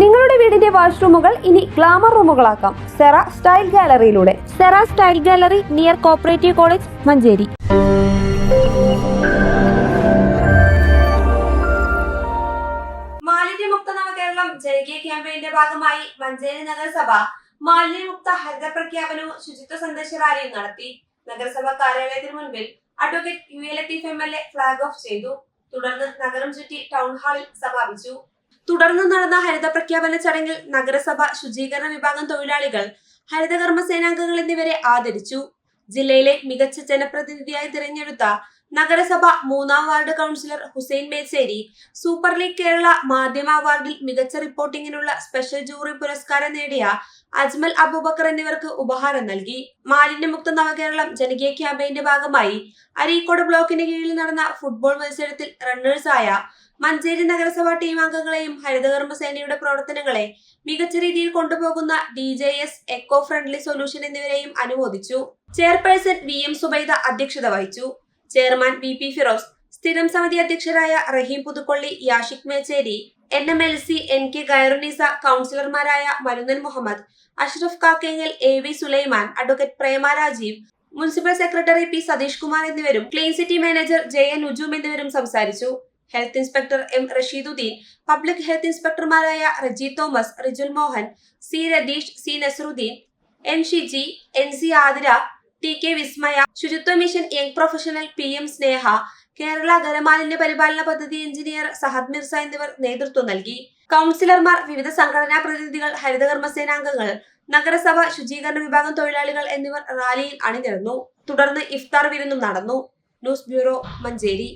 നിങ്ങളുടെ വീടിന്റെ വാഷ്റൂമുകൾ ഇനി ഗ്ലാമർ റൂമുകളാക്കാം. Sera style ഗാലറിയിലൂടെ. Sera style gallery near cooperative college Manjeri. മാലിന്യമുക്ത നവകേരളം ജനകീയ ക്യാമ്പയിന്റെ ഭാഗമായി മഞ്ചേരി നഗരസഭ മാലിന്യമുക്ത ഹരിത പ്രഖ്യാപനവും ശുചിത്വ സന്ദേശ റാലിയും നടത്തി. നഗരസഭ കാര്യാലയത്തിന് മുൻപിൽ advocate U L Latheef M L A flag off ചെയ്തു. തുടർന്ന് നഗരം ചുറ്റി ടൗൺ ഹാളിൽ സമാപിച്ചു. തുടർന്ന് നടന്ന ഹരിത പ്രഖ്യാപന ചടങ്ങിൽ നഗരസഭ ശുചീകരണ വിഭാഗം തൊഴിലാളികൾ ഹരിതകർമ്മ സേനാംഗങ്ങൾ എന്നിവരെ ആദരിച്ചു. ജില്ലയിലെ മികച്ച ജനപ്രതിനിധിയായി തിരഞ്ഞെടുത്ത നഗരസഭ മൂന്നാം ward councillor Hussain Mecheri super league Kerala മാധ്യമ അവാർഡിൽ മികച്ച റിപ്പോർട്ടിങ്ങിനുള്ള സ്പെഷ്യൽ ജൂറി പുരസ്കാരം നേടിയ അജ്മൽ അബൂബക്കർ എന്നിവർക്ക് ഉപഹാരം നൽകി. മാലിന്യമുക്ത നവകേരളം ജനകീയ ക്യാമ്പയിന്റെ ഭാഗമായി അരീക്കോട് ബ്ലോക്കിന് കീഴിൽ നടന്ന ഫുട്ബോൾ മത്സരത്തിൽ റണ്ണേഴ്സായ മഞ്ചേരി നഗരസഭാ ടീം അംഗങ്ങളെയും ഹരിതകർമ്മസേനയുടെ പ്രവർത്തനങ്ങളെ മികച്ച രീതിയിൽ കൊണ്ടുപോകുന്ന D J S eco friendly solution എന്നിവരെയും അനുമോദിച്ചു. ചെയർപേഴ്സൺ വി എം സുബൈദ അധ്യക്ഷത വഹിച്ചു. ചെയർമാൻ വി പി ഫിറോസ് സ്ഥിരം സമിതി അധ്യക്ഷരായ Raheem Puthukkolli Yashik Mecheri N M L C N K Khairunnisa കൗൺസിലർമാരായ Marunnan Muhammad Ashraf Kakkengal A V Sulaiman advocate Prema Rajeev municipal secretary P Satheesh Kumar എന്നിവരും clean city manager J N Ujoom എന്നിവരും സംസാരിച്ചു. Health inspector M Rasheeduddin public health ഇൻസ്പെക്ടർമാരായ Reji Thomas Rijul Mohan C Ratheesh C Nasaruddin N Shiji N C Athira T K Vismaya ശുചിത്വ mission young professional P M Sneha Kerala ഖരമാലിന്യ പരിപാലന പദ്ധതി engineer Sahad Mirza എന്നിവർ നേതൃത്വം നൽകി. കൗൺസിലർമാർ വിവിധ സംഘടനാ പ്രതിനിധികൾ ഹരിതകർമ്മസേനാംഗങ്ങൾ നഗരസഭ ശുചീകരണ വിഭാഗം തൊഴിലാളികൾ എന്നിവർ റാലിയിൽ അണിനിരന്നു. തുടർന്ന് ഇഫ്താർ വിരുന്നും നടന്നു. News bureau Manjeri.